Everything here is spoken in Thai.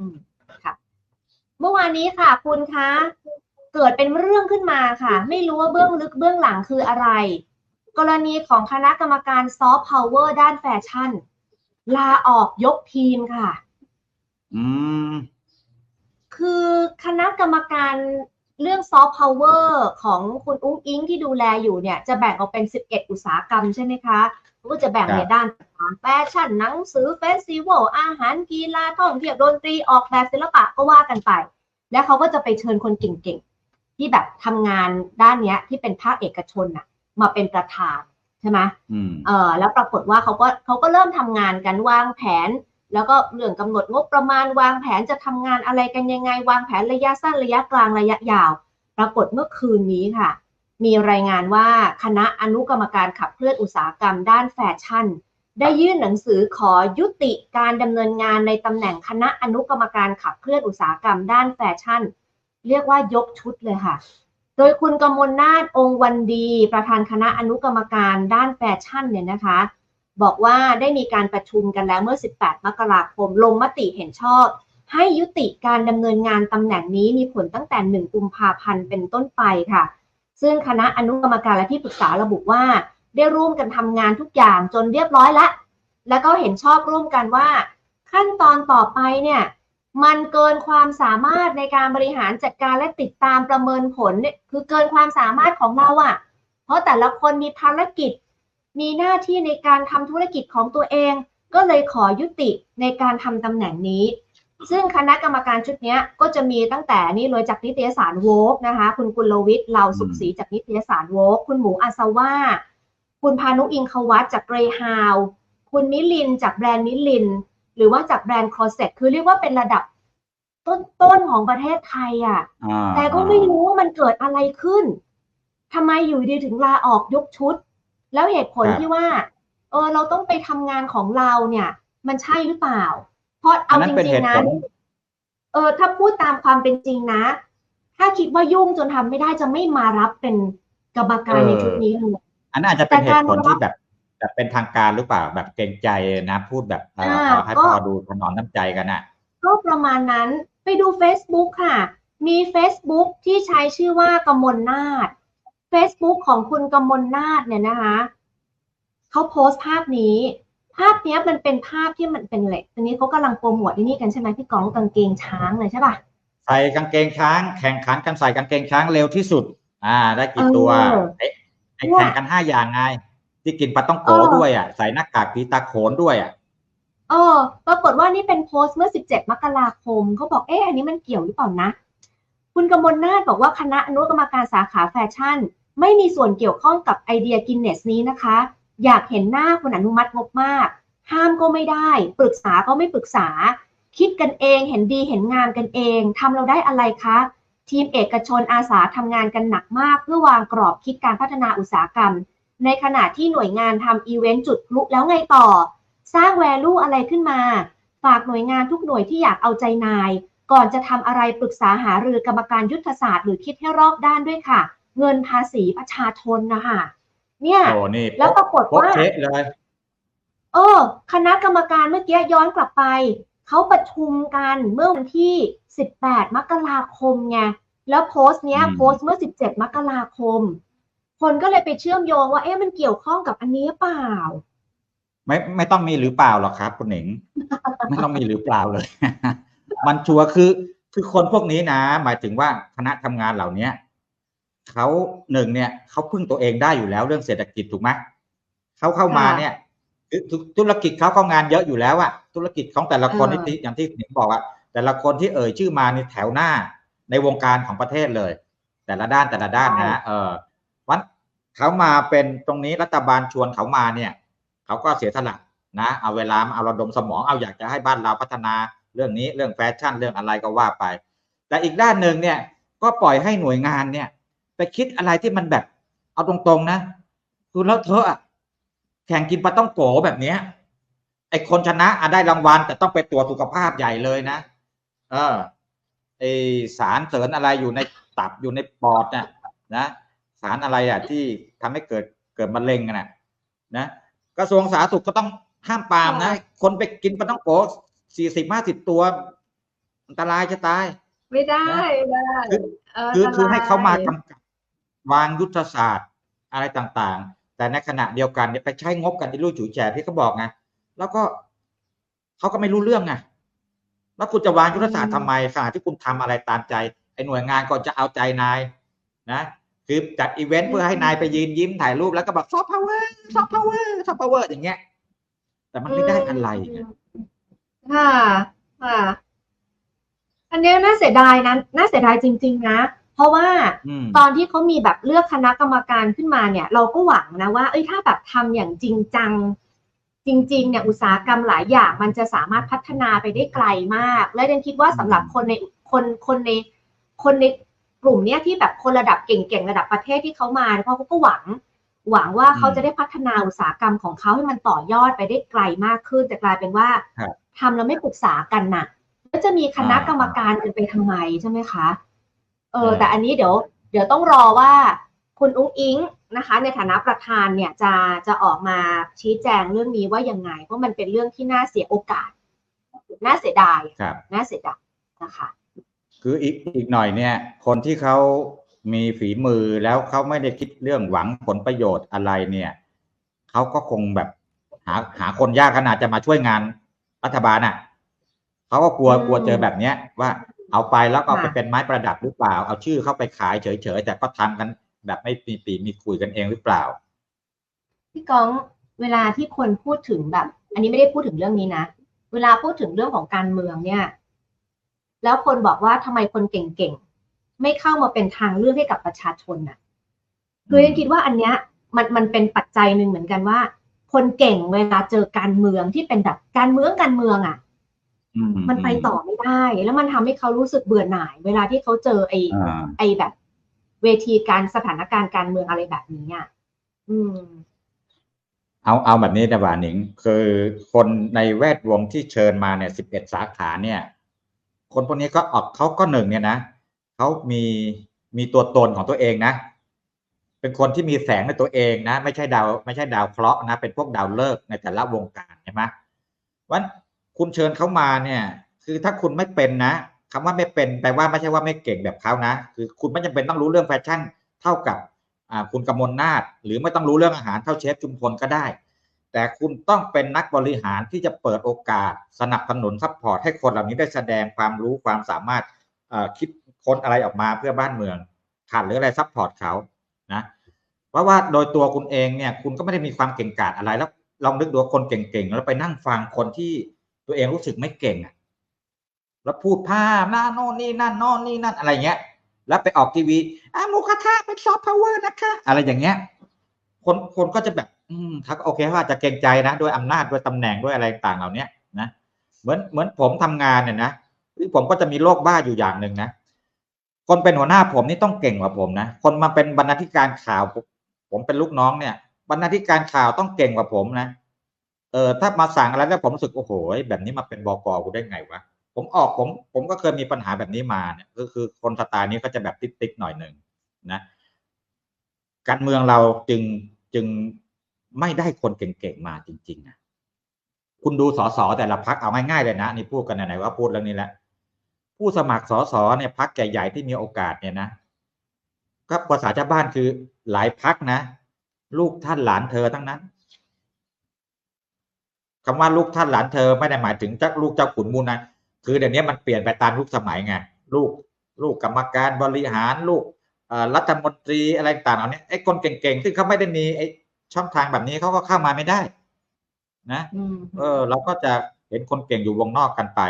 อืมค่ะ เมื่อวานนี้ค่ะ คุณคะ เกิดเป็นเรื่องขึ้นมาค่ะ ไม่รู้ว่าเบื้องลึกเบื้องหลังคืออะไร กรณีของคณะกรรมการซอฟต์พาวเวอร์ด้านแฟชั่น ลาออกยกทีมค่ะ อืมคือคณะกรรมการ เรื่องซอฟต์พาวเวอร์ของคุณอุ้งอิงที่ดูแลอยู่เนี่ย จะแบ่งออกเป็น 11 อุตสาหกรรมใช่ไหมคะก็จะแบ่งครับในด้านต่างๆแฟชั่นหนังสือเฟสติวัลอาหารกีฬาท่องเที่ยวดนตรีออกแบบศิลปะก็ว่ากันไป แล้วเขาก็จะไปเชิญคนเก่งๆ ที่แบบทำงานด้านเนี้ยที่เป็นภาคเอกชนน่ะ มาเป็นประธานใช่ไหมอืมเออแล้วปรากฏว่าเขาก็เขาก็เริ่มทำงานกันวางแผน แล้วก็เรื่องกำหนดงบประมาณวางแผนจะทำงานอะไรกันยังไง วางแผนระยะสั้นระยะกลางระยะยาว ปรากฏเมื่อคืนนี้ค่ะ มีรายงานว่าคณะอนุกรรมการขับเคลื่อนอุตสาหกรรมด้านแฟชั่น ได้ยื่นหนังสือขอยุติการดำเนินงานในตำแหน่งคณะอนุกรรมการขับเคลื่อนอุตสาหกรรมด้านแฟชั่น เรียกว่ายกชุดเลยค่ะ โดยคุณกมลนาถองค์วันดี ประธานคณะอนุกรรมการด้านแฟชั่นเนี่ยนะคะ บอกว่าได้มีการประชุมกันแล้วเมื่อ 18 มกราคม ลงมติเห็นชอบ ให้ยุติการดำเนินงานตำแหน่งนี้มีผลตั้งแต่ 1 กุมภาพันธ์เป็นต้นไปค่ะ ซึ่งคณะอนุกรรมการและที่ปรึกษาระบุว่า ได้ร่วมกันทำงานทุกอย่างจนเรียบร้อยแล้วแล้วก็เห็นชอบร่วมกันว่า ขั้นตอนต่อไปเนี่ยมันเกินความสามารถในการบริหารจัดการและติดตามประเมินผลเนี่ยคือเกินความสามารถของเราอะ่ะ เพราะแต่ละคนมีภารกิจ มีหน้าที่ในการทำธุรกิจของตัวเอง ก็เลยขอยุติในการทำตำแหน่งนี้ ซึ่งคณะกรรมการชุดเนี้ยก็จะมีตั้งแต่นี่เลยจากนิตยสารโวกนะคะ คุณกุลวิทย์เหล่าสุขศรีจากนิตยสารโวกคุณหมูอาซาว่าคุณพานุอิงควัตจากเกรฮาว คุณมิลินจากแบรนด์มิลิน หรือว่าจากแบรนด์ครอเซ็ตคือเรียกว่าเป็นระดับต้นๆของประเทศไทยอะอ่าแต่ก็ไม่รู้ว่ามันเกิดอะไรขึ้นทำไมอยู่ดีถึงลาออกยกชุด แล้วเหตุผลที่ว่า เออเราต้องไปทำงานของเราเนี่ย มันใช่หรือเปล่า เพราะอัเอานนั้จนเป็นริเหงตุๆนะผลเออถ้าพูดตามความเป็นจริงนะ ถ้าคิดว่ายุ่งจนทำไม่ได้จะไม่มารับเป็นกรรมการในชุดนี้เลยอันนั้นอาจจะเป็นแต่เหการตุผลที่แบบแบบเป็นทางการหรือเปล่าแบบเกรงใจนะ พูดแบบเอ่ออ่าขอให้ก็พอดูถนอมน้ำใจกันอะก็ประมาณนั้นไปดู Facebook ค่ะ มี Facebook ที่ใช้ชื่อว่ากมลนาฏ Facebook ของคุณกมลนาฏเนี่ยนะคะเขาโพสต์ภาพนี้ ภาพเนี้ยมันเป็นภาพที่มันเป็นเหล็กทีนี้เขากำลังโปรโมทที่นี่กันใช่ไหมพี่กองกางเกงช้างเลยใช่ป่ะใส่กางเกงช้าง แข่งขันกันใส่กางเกงช้างเร็วที่สุด อ่า ได้กี่ตัวเออไอ้ไอ้เนี่ยแข่งกันห้าอย่างไง ที่กินปลาต้องโกเออด้วยอะใส่หน้ากากผีตาโขนด้วยอะเออปรากฏว่านี่เป็นโพสต์เมื่อ 17 มกราคมเขาบอกเอ๊ะอันนี้มันเกี่ยวหรือเปล่านะ คุณกมลนาถบอกว่าคณะอนุกรรมการสาขาแฟชั่น ไม่มีส่วนเกี่ยวข้องกับไอเดียกินเนสนี้นะคะ อยากเห็นหน้าคนอนุมัติงบมาก ห้ามก็ไม่ได้ ปรึกษาก็ไม่ปรึกษา คิดกันเองเห็นดีเห็นงามกันเองทำเราได้อะไรคะ ทีมเอกชนอาสาทำงานกันหนักมาก เพื่อวางกรอบคิดการพัฒนาอุตสาหกรรม ในขณะที่หน่วยงานทำอีเวนต์จุดพลุแล้วไงต่อ สร้างแวลูอะไรขึ้นมา ฝากหน่วยงานทุกหน่วยที่อยากเอาใจนาย ก่อนจะทำอะไรปรึกษาหารือกรรมการยุทธศาสตร์ หรือคิดให้รอบด้านด้วยค่ะ เงินภาษีประชาชนนะคะเนี่ยโอ้นี่แล้วปรากฏโป๊ะว่าเช๊ะเลยเออ คณะกรรมการเมื่อกี้ย้อนกลับไป เขาประชุมกันเมื่อวันที่ 18 มกราคมไงแล้วโพสต์เนี้ยอืมโพสต์เมื่อ 17 มกราคม คนก็เลยไปเชื่อมโยงว่าเอ๊ะมันเกี่ยวข้องกับอันนี้หรือเปล่า ไม่ไม่ต้องมีหรือเปล่าหรอกครับคุณหนิง ไม่ต้องมีหรือเปล่าเลย มันชัวร์คือคือคนพวกนี้นะ หมายถึงว่าคณะทำงานเหล่าเนี้ย เขาหนึ่งเนี่ยเขาพึ่งตัวเองได้อยู่แล้วเรื่องเศรษฐกิจถูกไหมเขาเข้ามาค่ะเนี่ยคือธุธุรกิจเขาก็งานเยอะอยู่แล้วอะธุรกิจของแต่ละคนเออที่อย่างที่หนิงบอกอะแต่ละคนที่เอ่ยชื่อมานี่แถวหน้าในวงการของประเทศเลย แต่ละด้านแต่ละด้านนะเออวันเขามาเป็นตรงนี้รัฐบาลชวนเขามาเนี่ยเขาก็เสียสละนะเอาเวลามาเอาระดมสมองเอาอยากจะให้บ้านเราพัฒนาเรื่องนี้เรื่องแฟชั่นเรื่องอะไรก็ว่าไป แต่อีกด้านหนึ่งเนี่ยก็ปล่อยให้หน่วยงานเนี่ย ไปคิดอะไรที่มันแบบ เอาตรงๆนะคือแล้วเธอะอะแข่งกินปลาต้องโกแบบเนี้ยไอคนชนะอะได้รางวัล แต่ต้องไปตรวจสุขภาพใหญ่เลยนะ เออไอสารเสริญอะไรอยู่ในตับอยู่ในปอดเนี่ยนะสารอะไรอะที่ทำให้เกิดเกิดมะเร็งกันน่ะนะกระทรวงสาธารณสุขก็ต้องห้ามปรามนะคนไปกินปลาต้องโกสี่สิบห้าสิบตัวอันตรายจะตาย ไม่ได้นะไม่ได้เคือคือให้เขามาอันตรกำกับ วางยุทธศาสตร์อะไรต่างๆ แต่ในขณะเดียวกันเนี่ยไปใช้งบกันที่ลู่ฉุยแฉที่เขาบอกไงแล้วก็เขาก็ไม่รู้เรื่องไงแล้วคุณจะวางยุทธศาสตร์ทำไมขณะที่คุณทำอะไรตามใจไอ้หน่วยงานก็จะเอาใจนายนะคือจัดอีเวนต์เพื่อให้นายไปยืนยิ้มถ่ายรูปแล้วก็บอกซอฟต์พาวเวอร์ซอฟต์พาวเวอร์ซอฟต์พาวเวอร์อย่างเงี้ย แต่มันไม่ได้อะไรไงค่ะค่ะอันเนี้ยน่าเสียดายนะน่าเสียดายจริง ๆ นะเพ ราะว่าอืมตอนที่เขามีแบบเลือกคณะกรรมการขึ้นมาเนี่ย เราก็หวังนะว่า เอ้ยถ้าแบบทำอย่างจริงจัง จริง ๆ เนี่ยอุตสาหกรรมหลายอย่างมันจะสามารถพัฒนาไปได้ไกลมาก และเดนคิดว่าสำหรับคนในคนคนในคนในกลุ่มเนี้ยที่แบบคนระดับเก่งๆระดับประเทศที่เขามาเพราะเขาก็หวัง หวังว่าเขาจะได้พัฒนาอุตสาหกรรมของเขาให้มันต่อยอดไปได้ไกลมากขึ้น แต่กลายเป็นว่าครับทำแล้วไม่ปรึกษากันน่ะแล้วจะมีคณะกรรมการกันไปทำไมใช่ไหมคะ เออใช่แต่อันนี้เดี๋ยวเดี๋ยวต้องรอว่าคุณอุ้งอิงนะคะ ในฐานะประธานเนี่ยจะจะออกมาชี้แจงเรื่องนี้ว่ายังไง เพราะมันเป็นเรื่องที่น่าเสียโอกาส น่าเสียดายครับน่าเสียดายนะคะ คืออีกอีกหน่อยเนี่ย คนที่เขามีฝีมือแล้วเขาไม่ได้คิดเรื่องหวังผลประโยชน์อะไรเนี่ยเขาก็คงแบบหาหาคนยากขนาดจะมาช่วยงานรัฐบาลอะเขาก็กลัวอืมกลัวเจอแบบเนี้ยว่า เอาไปแล้วก็เอาไปค่ะเป็นไม้ประดับหรือเปล่า เอาชื่อเข้าไปขายเฉยๆ แต่ก็ทำกันแบบไม่มีปีมีคุยกันเองหรือเปล่า พี่ก้องเวลาที่คนพูดถึงแบบ อันนี้ไม่ได้พูดถึงเรื่องนี้นะ เวลาพูดถึงเรื่องของการเมืองเนี่ย แล้วคนบอกว่าทำไมคนเก่งๆ ไม่เข้ามาเป็นทางเลือกให้กับประชาชนน่ะคือยังคิดว่าอันเนี้ยมันมันเป็นปัจจัยหนึ่งเหมือนกันว่า คนเก่งเวลาเจอการเมืองที่เป็นแบบการเมืองการเมืองอะอื มันไปต่อไม่ได้ แล้วมันทำให้เขารู้สึกเบื่อหน่าย เวลาที่เขาเจอไอ้อ่าไอ้แบบ เวทีการสถานการณ์การเมืองอะไรแบบนี้อะอืม เอาเอาแบบนี้นะบ่าหนิง คือคนในแวดวงที่เชิญมาเนี่ยสิบเอ็ดสาขาเนี่ย คนพวกนี้ก็ออกเขาก็หนึ่งเนี่ยนะเขามีมีตัวตนของตัวเองนะเป็นคนที่มีแสงในตัวเองนะ ไม่ใช่ดาว ไม่ใช่ดาวเคราะห์นะ เป็นพวกดาวฤกษ์ในแต่ละวงการใช่ไหมวัน คุณเชิญเขามาเนี่ย คือถ้าคุณไม่เป็นนะคำว่าไม่เป็นแปลว่าไม่ใช่ว่าไม่เก่งแบบเขานะ คือคุณไม่จำเป็นต้องรู้เรื่องแฟชั่นเท่ากับคุณกมลนาถหรือไม่ต้องรู้เรื่องอาหารเท่าเชฟชุมพลก็ได้ แต่คุณต้องเป็นนักบริหารที่จะเปิดโอกาสสนับสนุนซัพพอร์ตให้คนเหล่านี้ได้แสดงความรู้ความสามารถคิดค้นอะไรออกมาเพื่อบ้านเมืองขาดหรืออะไรซัพพอร์ตเขานะเพราะว่าโดยตัวคุณเองเนี่ยคุณก็ไม่ได้มีความเก่งกาจอะไรแล้วลองนึกดูคนเก่งๆแล้วไปนั่งฟังคนที่ ตัวเองรู้สึกไม่เก่งอะแล้วพูดพาหน้าโน่นนี่นั่นโน่นนี่นั่นอะไรเงี้ย แล้วไปออกทีวีอะหมูกระทะเป็นซอฟต์พาวเวอร์นะคะ อะไรอย่างเงี้ย คนคนก็จะแบบ อืมเขาก็โอเคว่าจะเกรงใจนะด้วยอำนาจด้วยตำแหน่งด้วยอะไรต่างเหล่านี้นะเหมือนเหมือนผมทำงานเนี่ยนะผมก็จะมีโรคบ้าอยู่อย่างหนึ่งนะคนเป็นหัวหน้าผมนี่ต้องเก่งกว่าผมนะคนมาเป็นบรรณาธิการข่าวผมเป็นลูกน้องเนี่ย บรรณาธิการข่าวต้องเก่งกว่าผมนะ เออถ้ามาสั่งอะไรแล้วผมรู้สึกโอ้โหแบบนี้มาเป็นบกกูได้ไงวะผมออกผมผมก็เคยมีปัญหาแบบนี้มาเนี่ยก็คือคนสไตล์นี้ก็จะแบบติ๊กๆหน่อยหนึ่งนะการเมืองเราจึงจึงไม่ได้คนเก่งๆมาจริงๆนะคุณดูสสแต่ละพักเอาง่ายๆเลยนะนี่พูดกันไหนๆว่าพูดเรื่องนี้แหละผู้สมัครสสเนี่ยพักใหญ่ๆที่มีโอกาสเนี่ยนะก็ภาษาชาวบ้านคือหลายพักนะ ลูกท่านหลานเธอทั้งนั้น คำว่าลูกท่านหลานเธอไม่ได้หมายถึงเจ้าลูกเจ้าขุนมูลนะคือเดี๋ยวนี้มันเปลี่ยนไปตามยุคสมัยไงลูกลูกกรรมการบริหารลูกเอ่อรัฐมนตรีอะไรต่างๆเหล่านี้ไอ้คนเก่งๆซึ่งเขาไม่ได้มีไอ้ช่องทางแบบนี้เขาก็เข้ามาไม่ได้ นะอืมเออ เราก็จะเห็นคนเก่งอยู่วงนอกกันไป